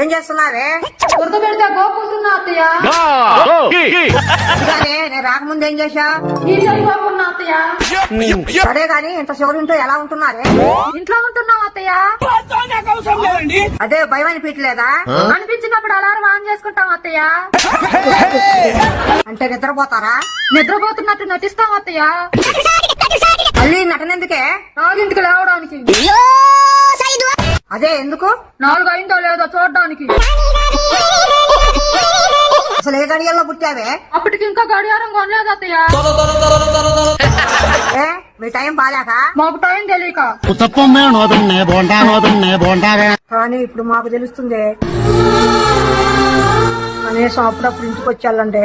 ఏం చేస్తున్నావే బురద పెడితే గోకుంటున్నా అత్తయ్య? ఇదిగానే నేను రాకముందు ఏం చేశా? ఈ చెయ్యి గోకున్నా అత్తయ్య? సరే గాని ఇంత శివరింతో ఎలా ఉంటున్నారే? ఇంట్లో ఉంటున్నాం అత్తయ్య? అదే భయం అనిపించలేదా? అనిపించినప్పుడు అలారం ఆన్ చేసుకుంటాం అత్తయ్య? అంటే నిద్రపోతారా? నిద్రపోతున్నట్టు నటిస్తాం అత్తయ్య? మళ్ళీ నటనెందుకే? నాలుగింటికి లేవడానికి. అదే ఎందుకు? నాలుగు అయిందో లేదో చూడడానికి. అసలు ఏ గడియల్లో పుట్టావే? అప్పటికి ఇంకా గడియారం కొనలేదు అత్తయ్య. మీ టైం బాగాక మాకు టైం తెలియక. కానీ ఇప్పుడు మాకు తెలుస్తుంది. కనీసం అప్పుడప్పుడు ఇంటికి వచ్చి వెళ్ళండి